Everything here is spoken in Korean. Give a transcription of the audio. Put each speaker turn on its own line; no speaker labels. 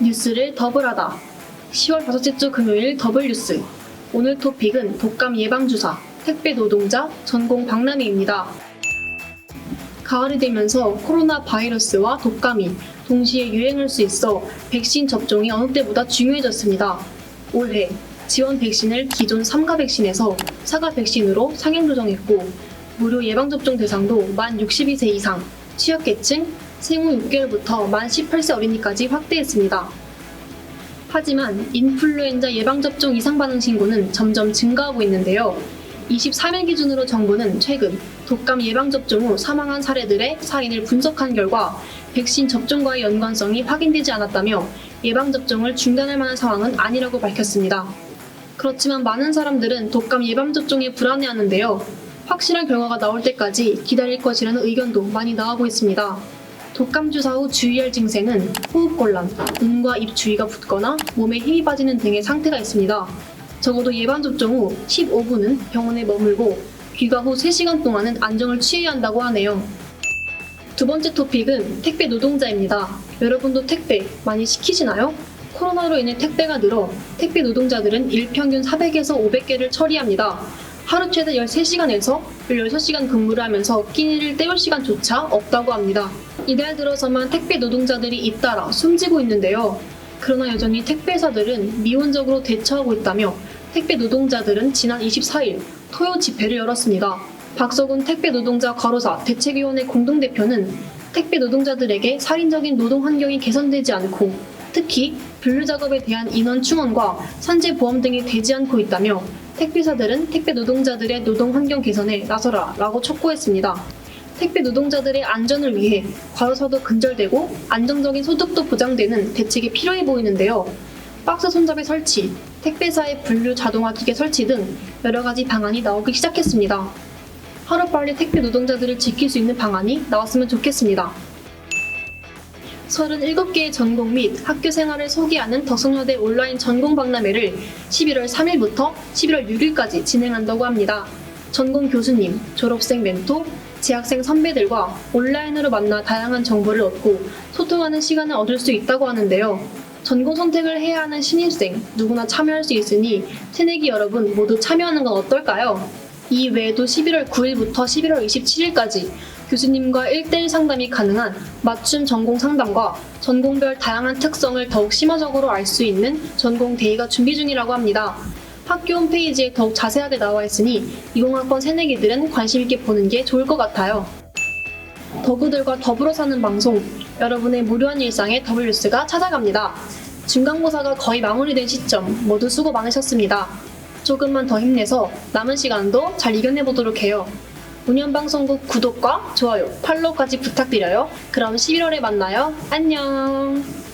뉴스를 더블하다. 10월 다섯째 주 금요일 더블 뉴스. 오늘 토픽은 독감 예방주사, 택배 노동자, 전공 박람회입니다. 가을이 되면서 코로나 바이러스와 독감이 동시에 유행할 수 있어 백신 접종이 어느 때보다 중요해졌습니다. 올해 지원 백신을 기존 3가 백신에서 4가 백신으로 상향 조정했고 무료 예방접종 대상도 만 62세 이상, 취약계층, 생후 6개월부터 만 18세 어린이까지 확대했습니다. 하지만 인플루엔자 예방접종 이상 반응 신고는 점점 증가하고 있는데요. 23일 기준으로 정부는 최근 독감 예방접종 후 사망한 사례들의 사인을 분석한 결과 백신 접종과의 연관성이 확인되지 않았다며 예방접종을 중단할 만한 상황은 아니라고 밝혔습니다. 그렇지만 많은 사람들은 독감 예방접종에 불안해하는데요. 확실한 결과가 나올 때까지 기다릴 것이라는 의견도 많이 나오고 있습니다. 독감 주사 후 주의할 증세는 호흡곤란, 눈과 입 주위가 붓거나 몸에 힘이 빠지는 등의 상태가 있습니다. 적어도 예방접종 후 15분은 병원에 머물고 귀가 후 3시간 동안은 안정을 취해야 한다고 하네요. 두 번째 토픽은 택배 노동자입니다. 여러분도 택배 많이 시키시나요? 코로나로 인해 택배가 늘어 택배 노동자들은 일평균 400에서 500개를 처리합니다. 하루 최대 13시간에서 16시간 근무를 하면서 끼니를 때울 시간조차 없다고 합니다. 이달 들어서만 택배 노동자들이 잇따라 숨지고 있는데요. 그러나 여전히 택배사들은 미온적으로 대처하고 있다며 택배 노동자들은 지난 24일 토요 집회를 열었습니다. 박서군 택배 노동자 과로사 대책위원회 공동대표는 택배 노동자들에게 살인적인 노동 환경이 개선되지 않고 특히 분류 작업에 대한 인원 충원과 산재 보험 등이 되지 않고 있다며 택배사들은 택배 노동자들의 노동 환경 개선에 나서라 라고 촉구했습니다. 택배 노동자들의 안전을 위해 과로사도 근절되고 안정적인 소득도 보장되는 대책이 필요해 보이는데요. 박스 손잡이 설치, 택배사의 분류 자동화 기계 설치 등 여러 가지 방안이 나오기 시작했습니다. 하루빨리 택배 노동자들을 지킬 수 있는 방안이 나왔으면 좋겠습니다. 37개의 전공 및 학교 생활을 소개하는 덕성여대 온라인 전공 박람회를 11월 3일부터 11월 6일까지 진행한다고 합니다. 전공 교수님, 졸업생 멘토, 재학생 선배들과 온라인으로 만나 다양한 정보를 얻고 소통하는 시간을 얻을 수 있다고 하는데요. 전공 선택을 해야 하는 신입생 누구나 참여할 수 있으니 새내기 여러분 모두 참여하는 건 어떨까요? 이 외에도 11월 9일부터 11월 27일까지 교수님과 1대1 상담이 가능한 맞춤 전공 상담과 전공별 다양한 특성을 더욱 심화적으로 알 수 있는 전공 대의가 준비 중이라고 합니다. 학교 홈페이지에 더욱 자세하게 나와 있으니 20학번 새내기들은 관심 있게 보는 게 좋을 것 같아요. 더구들과 더불어 사는 방송, 여러분의 무료한 일상에 더블뉴스가 찾아갑니다. 중간고사가 거의 마무리된 시점 모두 수고 많으셨습니다. 조금만 더 힘내서 남은 시간도 잘 이겨내 보도록 해요. 운영방송국 구독과 좋아요, 팔로우까지 부탁드려요. 그럼 11월에 만나요. 안녕.